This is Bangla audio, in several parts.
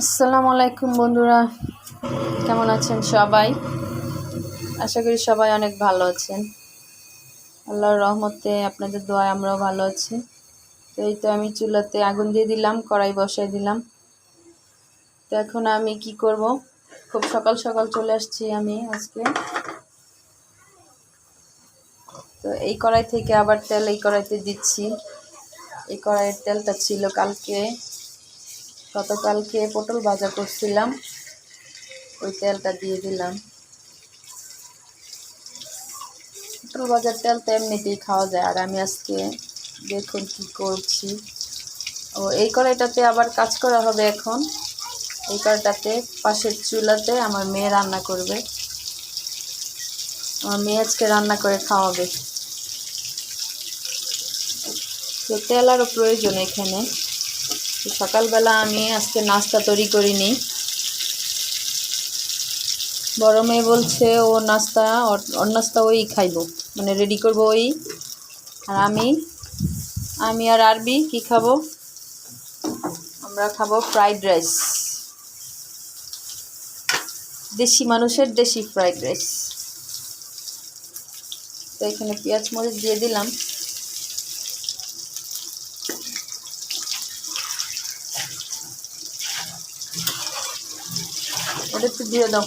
আসসালামু আলাইকুম বন্ধুরা। কেমন আছেন সবাই? আশা করি সবাই অনেক ভালো আছেন। আল্লাহর রহমতে আপনাদের দোয়ায় আমরাও ভালো আছি। তো এই তো আমি চুলাতে আগুন দিয়ে দিলাম, কড়াই বসাই দিলাম। তো এখন আমি কি করব? খুব সকাল সকাল চলে আসছি আমি আজকে। তো এই কড়াই থেকে আবার তেল এই কড়াইতে দিচ্ছি। এই কড়াইয়ের তেলটা ছিল কালকে গতকালকে পটল ভাজা করছিলাম, ওই তেলটা দিয়ে দিলাম। পটল ভাজার তেল তো এমনিতেই খাওয়া যায়, আর আমি আজকে দেখুন কি করছি। ও, এই কড়াইটাতে আবার কাজ করা হবে এখন। এই কড়াইটাতে পাশের চুলাতে আমার মেয়ে রান্না করবে। আমার মেয়ে আজকে রান্না করে খাওয়াবে। তো তেল আরও প্রয়োজন এখানে। সকালবেলা আমি আজকে নাস্তা তৈরি করিনি। বড় মেয়ে বলছে, ও নাস্তা ওর- নাস্তা ওই খাইব। মানে রেডি করব ওই। আর আমি আমি আর আরবি কি খাব? আমরা খাব ফ্রাইড রাইস দেশি মানুষের দেশি ফ্রাইড রাইস তো এখানে পেঁয়াজ মরিচ দিয়ে দিলাম। ওটা একটু দিয়ে দাও।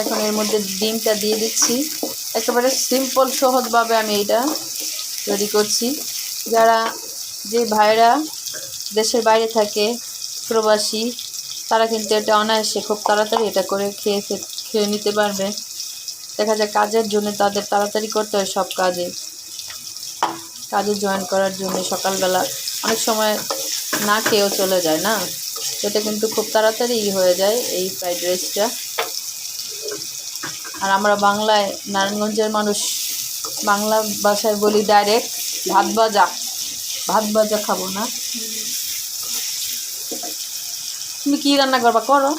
এখন এর মধ্যে ডিমটা দিয়ে দিচ্ছি। একেবারে সিম্পল সহজভাবে আমি এটা তৈরি করছি। যারা যে ভাইরা দেশের বাইরে থাকে, প্রবাসী তারা কিন্তু এটা অনায়াসে খুব তাড়াতাড়ি এটা করে খেয়ে খেয়ে নিতে পারবে। দেখা যায় কাজের জন্য তাদের তাড়াতাড়ি করতে হয় সব কাজে। কাজে জয়েন করার জন্য সকালবেলা অনেক সময় না খেয়েও চলে যায় না? এটা কিন্তু খুব তাড়াতাড়ি হয়ে যায় এই ফ্রাইড রাইসটা। আর আমরা বাংলায় নারায়ণগঞ্জের মানুষ, বাংলা ভাষায় বলি ডাইরেক্ট ভাত ভাজা। ভাত ভাজা খাব না? তুমি কি রান্না করবা? করো।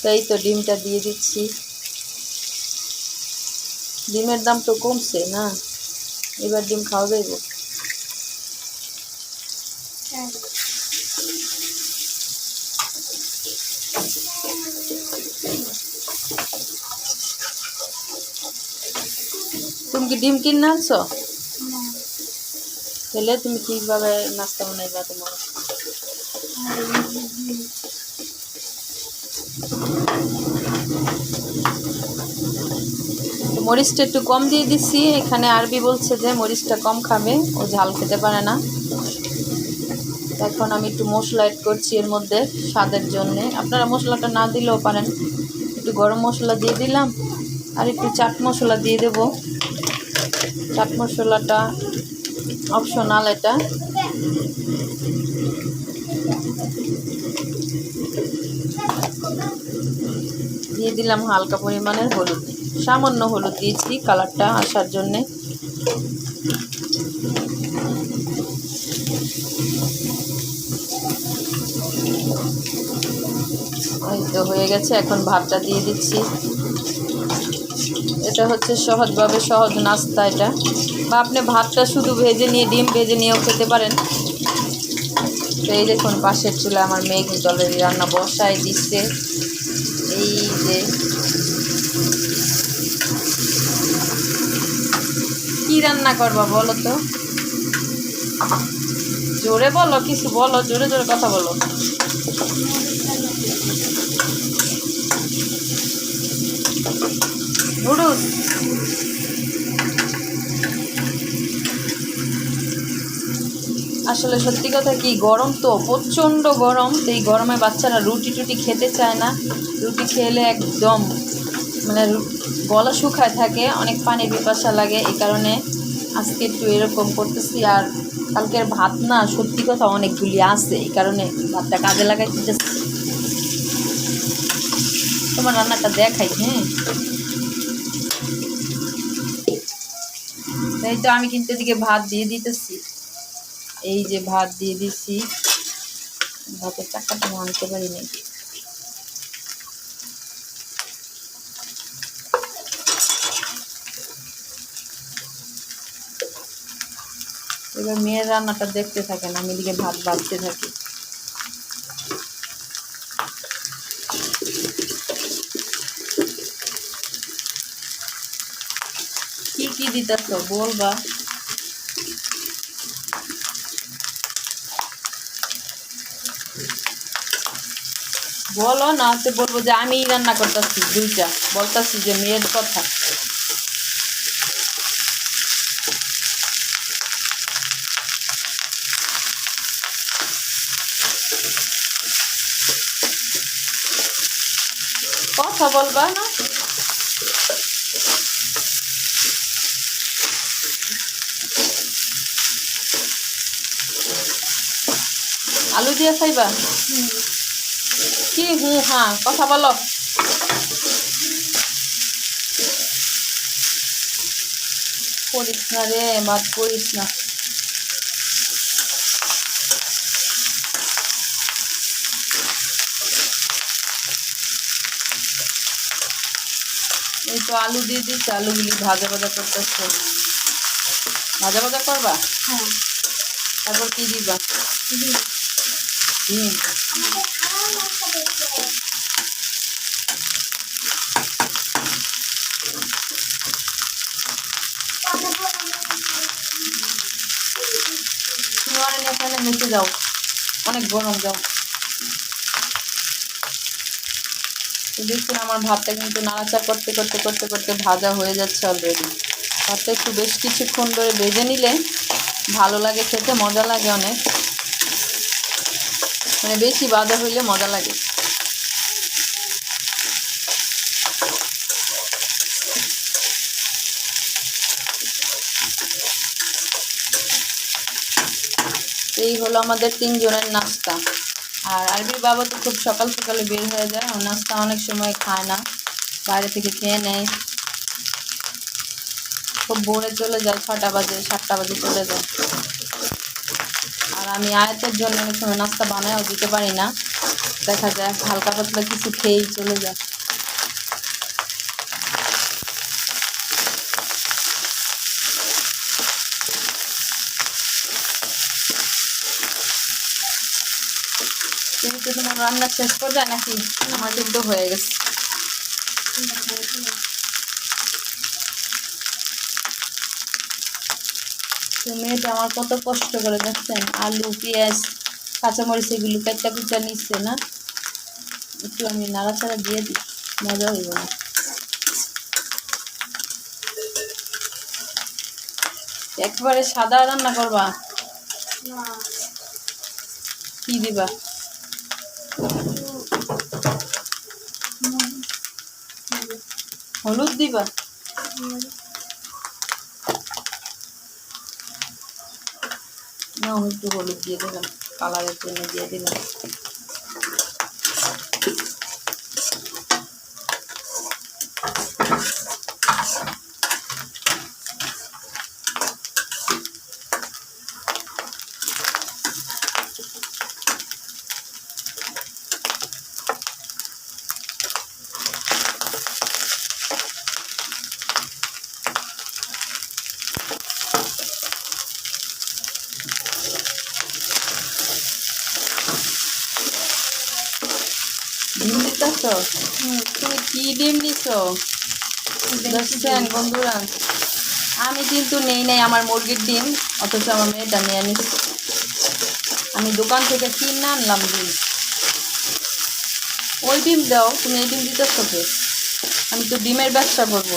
তো এই তো ডিমটা দিয়ে দিচ্ছি। ডিমের দাম তো কমছে না। এবার ডিম খাওয়া যাইব। তুমি কি ডিম কিনে আনছো? তাহলে তুমি কীভাবে নাস্তা বানাইবা তোমার? মরিচটা একটু কম দিয়ে দিচ্ছি। এখানে আরবি বলছে যে মরিচটা কম খাবে, ও ঝাল খেতে পারে না। এখন আমি একটু মশলা অ্যাড করছি এর মধ্যে স্বাদের জন্যে। আপনারা মশলাটা না দিলেও পারেন। একটু গরম মশলা দিয়ে দিলাম, আর একটু চাট মশলা দিয়ে দেব। চাট মশলাটা অপশনাল এটা। দিয়ে দিলাম হালকা পরিমাণের হলুদ। সামান্য হলুদ দিয়েছি কালারটা আসার জন্যে। তো হয়ে গেছে, এখন ভাতটা দিয়ে দিচ্ছি। এটা হচ্ছে সহজভাবে সহজ নাস্তা এটা। বা আপনি ভাতটা শুধু ভেজে নিয়ে, ডিম ভেজে নিয়েও খেতে পারেন। তো এই দেখুন, পাশের চুলা আমার মেয়ে কিন্তু অলরেডি রান্না বসায় দিচ্ছে। এই যে কি রান্না করবা বলো তো? জোরে বলো, কিছু বলো, জোরে জোরে কথা বলো। নুডলস। আসলে সত্যি কথা কি, গরম তো, প্রচণ্ড গরম। তো এই গরমে বাচ্চারা রুটি টুটি খেতে চায় না। রুটি খেলে একদম মানে গলা শুকায় থাকে, অনেক পানি পিপাসা লাগে, এই কারণে আজকে একটু এরকম করতেছি। আর কালকের ভাত না, সত্যি কথা অনেকগুলি আছে, এই কারণে ভাতটা কাজে লাগাই। তোমার রান্নাটা দেখাই হ্যাঁ? এই তো আমি কিন্তু এদিকে ভাত দিয়ে দিতেছি। এই যে ভাত দিয়ে দিছি। ভাতের চাকাটা পারি নাই। এবার মেয়ের রান্নাটা দেখতে থাকেন, আমি এদিকে ভাত বাড়তে থাকি। কি কি দিতেছ? বলবা। বলো না তো বলব যে আমি রান্না করতেছি, দুইটা। বলতাছি যে মেয়ের কথা। কথা বলবা না? আলু দিয়ে খাইবা? কি হুঁ হ্যাঁ কথা বলো। করিস না রে বাদ করিস না। এই তো আলু দিয়ে দিচ্ছি আলুগুলি ভাজা ভাজা করতেছে। ভাজা ভাজা করবা? হ্যাঁ। তারপর কি দিবা? দিন। এখানে যাও অনেক গরম যাও তো দেখুন আমার ভাতটা কিন্তু নাড়াচা করতে করতে করতে করতে ভাজা হয়ে যাচ্ছে অলরেডি ভাতটা একটু বেশ কিছুক্ষণ ধরে ভেজে নিলে ভালো লাগে, খেতে মজা লাগে অনেক। মানে বেশি বাজা হইলে মজা লাগে। এই হলো আমাদের তিনজনের নাস্তা। আর আরবির বাবা তো খুব সকাল সকালে বের হয়ে যায়, ও নাস্তা অনেক সময় খায় না, বাইরে থেকে খেয়ে নেয়। খুব ভোরে চলে যায়, ছটা বাজে, সাতটা বাজে চলে যায়। আর আমি আয়াতের জন্য অনেক সময় নাস্তা বানায়ও দিতে পারি না। দেখা যায় হালকা পাতলা কিছু খেয়েই চলে যায়। তুমি রান্না শেষ করে যায় নাকি? আমার কিন্তু হয়ে গেছে। তো মেয়েটা আমার কত কষ্ট করে দেখছেন? আলু পেঁয়াজ কাঁচামরিচ এগুলো পেঁচা কুচা নিচ্ছে না? একটু আমি নাড়াচাড়া দিয়ে দিই মজা হইব না। একবারে সাদা রান্না করবা? কি দিবা? হলুদ দিবা? না একটু হলুদ দিয়ে দিলাম কালারের জন্য দিয়ে দিলাম। তুমি কি ডিম দিছ দেখছেন বন্ধুরা। আমি কিন্তু নেই নাই আমার মুরগির ডিম অথচ আমার মেয়েটা নিয়ে নিচ্ছে আমি দোকান থেকে কিনে আনলাম ডিম। ওই ডিম দাও তুমি এই ডিম দিতেছ কে? আমি তো ডিমের ব্যবসা করব।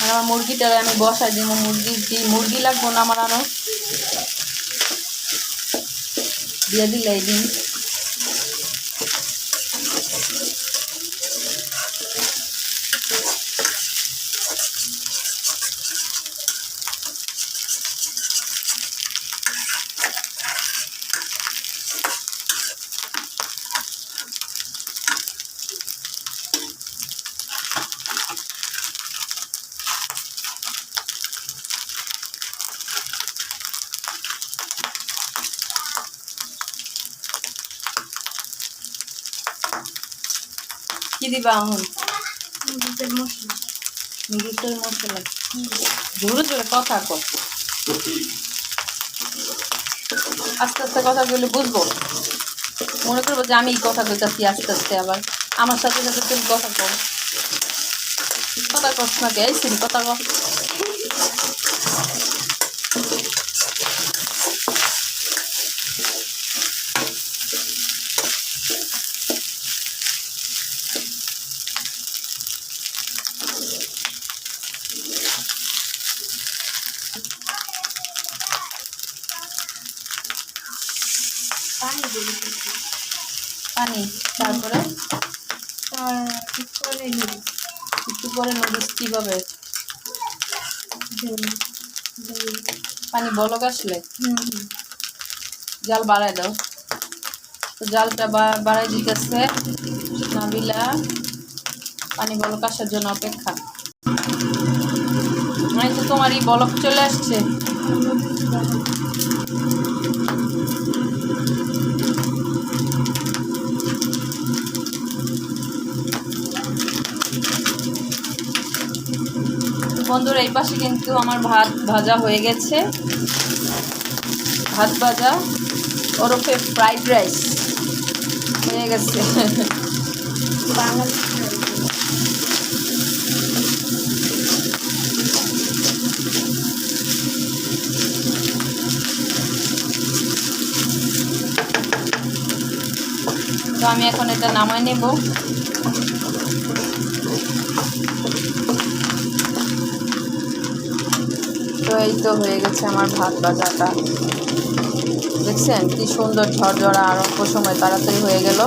আর আমার মুরগিটারে আমি বসাই দিব মুরগির ডিম মুরগি লাগবো না আমার আরও? দিয়ে দিলে এই ডিম। দিবা এখন নুডলসের মশলা। নুডলসের মশলা? জোরে জোরে কথা কর। আস্তে আস্তে কথা বলে বুঝব। মনে করব যে আমি এই কথা কইতাছি আস্তে আস্তে আবার। আমার সাথে সাথে তুমি কথা কর। কথা কস না কে এই কথা কর পানি দিয়ে দিচ্ছি পানি তারপরে তারপরে নুডলস একটু পরে নুডলস কীভাবে ঝোল ঝোল পানি বলক আসলে? জাল বাড়াই দাও। তো জালটা বা- বাড়াই দিতেছে। নাবিলা পানি বলক আসার জন্য অপেক্ষা। মানে তো তোমার এই বলক চলে আসছে। বন্ধুরা, এই পাশে কিন্তু আমার ভাত ভাজা হয়ে গেছে। ভাত ভাজা, ওরফে ফ্রাইড রাইস হয়ে গেছে। তো আমি এখন এটা নামাই নেব। তো এই তো হয়ে গেছে আমার ভাত ভাজাটা দেখছেন কি সুন্দর ঝরঝরা আর অল্প সময় তাড়াতাড়ি হয়ে গেল।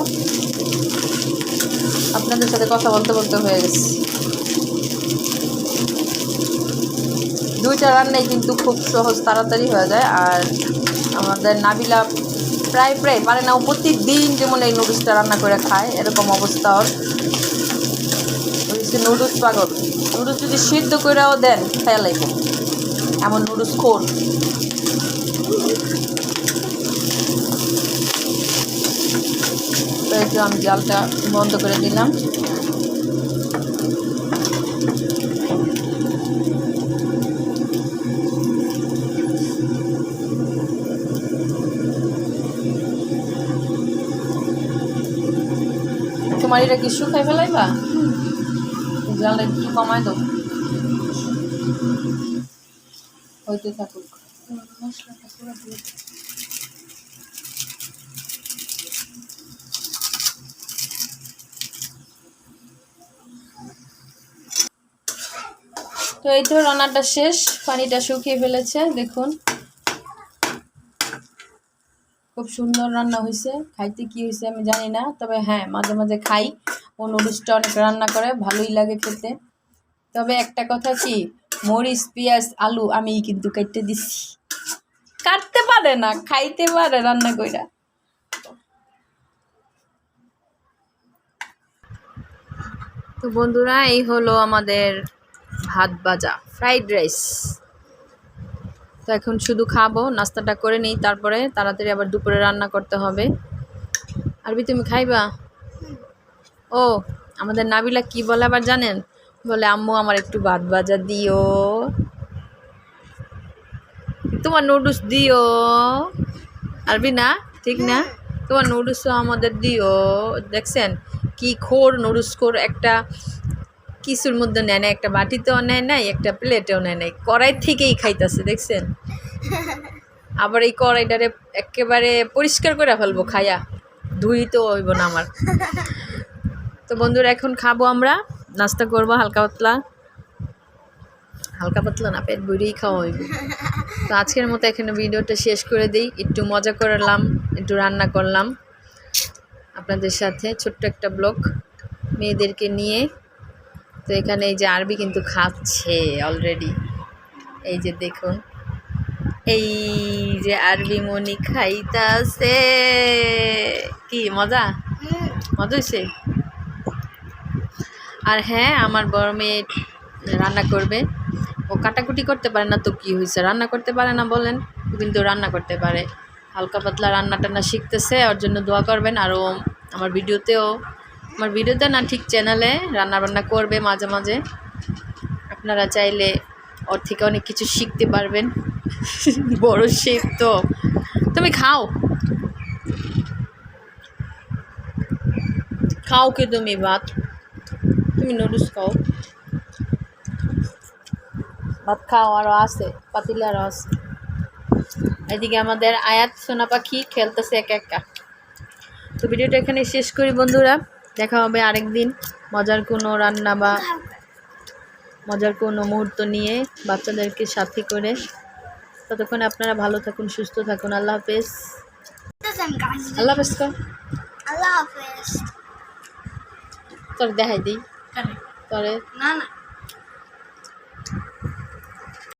আপনাদের সাথে কথা বলতে বলতে হয়ে গেছে। দুইটা রান্নাই কিন্তু খুব সহজ তাড়াতাড়ি হয়ে যায় আর আমাদের নাবিলা প্রায় প্রায় পারে না প্রতিদিন যেমন এই নুডলসটা রান্না করে খায়, এরকম অবস্থা ওর। নুডলস পাগল। নুডলস যদি সিদ্ধ করেও দেন, খেয়াল নুডলস খোর তো একটু আমি জালটা বন্ধ করে দিলাম। তোমার এটা কি শুকাই ফেলাইবা? জালটা একটু কমাই দাও। হইতে থাকুক। তো এই তো রান্নাটা শেষ, পানিটা শুকিয়ে ফেলেছে, দেখুন। খুব সুন্দর রান্না হয়েছে খাইতে কি হয়েছে আমি জানি না, তবে হ্যাঁ মাঝে মাঝে খাই। ও নুডলসটা অনেক রান্না করে, ভালোই লাগে খেতে। তবে একটা কথা কি মরিচ, পেঁয়াজ, আলু আমি কিন্তু কাটতে দিছি। কাটতে পারে না, খাইতে পারে রান্না কইরা। তো বন্ধুরা, এই হলো আমাদের ভাত ভাজা, ফ্রাইড রাইস। তো এখন শুধু খাব, নাস্তাটা করে নিই, তারপরে তাড়াতাড়ি আবার দুপুরে রান্না করতে হবে। আরবি, তুমি খাইবা? ও, আমাদের নাবিলা কি বলে আবার জানেন? বলে আম্মু আমার একটু বাদ বাজা দিও। তোমার নুডলস দিও। আরবি না? ঠিক না? তোমার নুডলসও আমাদের দিও। দেখছেন? কি খোর নুডলস খোর একটা কিছুর মধ্যে নেয় না একটা বাটিতেও নেয় নাই একটা প্লেটেও নেয় নাই। কড়াই থেকেই খাইতেছে দেখছেন? আবার এই কড়াইটারে একেবারে পরিষ্কার করে ফেলব খাইয়া ধুই তো হইব না আমার। তো বন্ধুরা এখন খাব আমরা। নাস্তা করব, হালকা পাতলা। হালকা পাতলা না, পেট ভরেই খাওয়া হইব। তো আজকের মতো এখানে ভিডিওটা শেষ করে দিই। একটু মজা করলাম, একটু রান্না করলাম। আপনাদের সাথে ছোট্ট একটা ব্লগ মেয়েদেরকে নিয়ে। তো এখানে এই যে আরবি কিন্তু খাচ্ছে অলরেডি এই যে দেখুন। এই যে আরবি মনি খাইতাছে। কি, মজা? মজা হয়েছে আর হ্যাঁ আমার বড় মেয়ে রান্না করবে। ও কাটাকুটি করতে পারে না, তো কি হয়েছে রান্না করতে পারে না বলেন, কিন্তু রান্না করতে পারে। হালকা পাতলা রান্না টান্না শিখতেছে, ওর জন্য দোয়া করবেন। আর ও আমার ভিডিওতেও, আমার ভিডিওতে না, ঠিক চ্যানেলে রান্না বান্না করবে মাঝে মাঝে। আপনারা চাইলে ওর থেকে অনেক কিছু শিখতে পারবেন। বড় শেফ তো। তুমি খাও। খাও কে তুমি ভাত? তুমি নুডলস খাও। ভাত খাও আরও আছে পাতিলে আরও আছে। এদিকে আমাদের আয়াত সোনা পাখি খেলতেছে একা একা। তো ভিডিওটা এখানে শেষ করি বন্ধুরা দেখা হবে আরেক দিন মজার কোনো রান্না বা মজার কোনো মুহূর্ত নিয়ে বাচ্চাদেরকে সাথে করে। ততক্ষণ আপনারা ভালো থাকুন সুস্থ থাকুন। আল্লাহ হাফেজ। আল্লাহ হাফেজ আল্লাহ হাফেজ। তোর দেখাই দিই। তোরে না না।